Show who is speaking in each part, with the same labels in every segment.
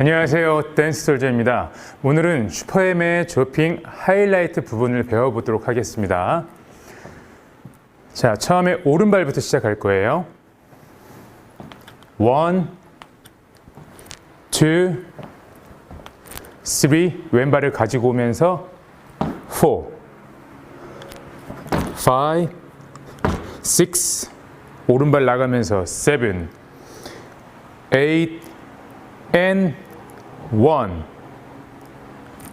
Speaker 1: 안녕하세요. 댄스 솔저입니다. 오늘은 슈퍼엠의 조핑 하이라이트 부분을 배워보도록 하겠습니다. 자, 처음에 오른발부터 시작할 거예요. 원, 투, 쓰리, 왼발을 가지고 오면서 포, 식스, 오른발 나가면서 세븐, 에잇, and one,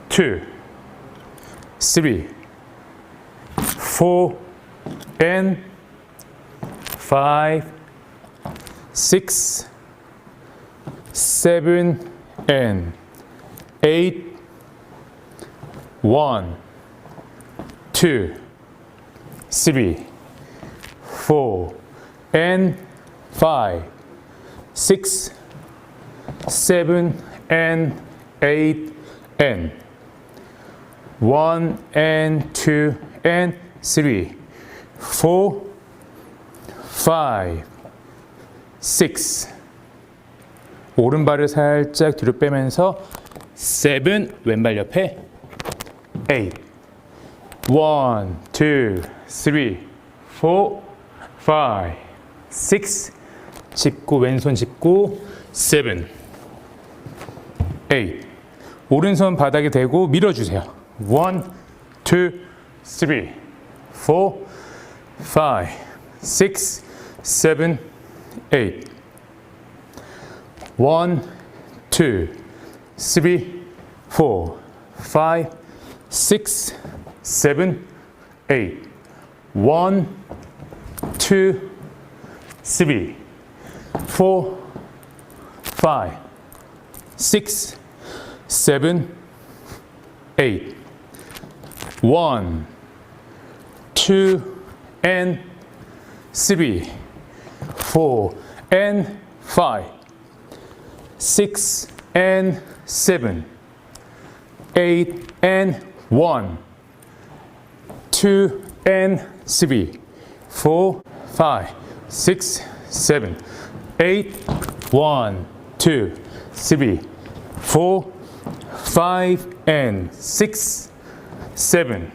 Speaker 1: two, three, four, and five, six, seven, and eight, one, two, three, four, and five, six, seven and 8 and 1 and 2 and 3 4 5 6 오른발을 살짝 뒤로 빼면서 7 왼발 옆에 8 1 2 3 4 5 6 짚고 왼손 짚고 7 A. 오른손 바닥에 대고 밀어주세요. 1, 2, 3, 4, 5, 6, 7, 8. 1, 2, 3, 4, 5, 6, 7, 8. 1, 2, 3, 4, 5, 6, seven, eight. One, two, and three, four, and five, six, and seven, eight, and one, two, and three, four, five, six, seven, eight, one, two, three, four, five, and six, seven,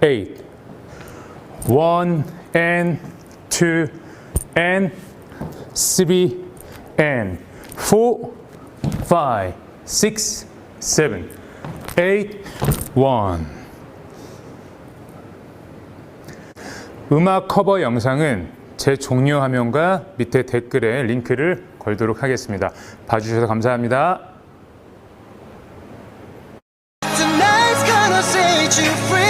Speaker 1: eight, one, and two, and three, and four, five, six, seven, eight, one. 음악 커버 영상은 제 종료 화면과 밑에 댓글에 링크를 걸도록 하겠습니다. 봐주셔서 감사합니다.
Speaker 2: treat free.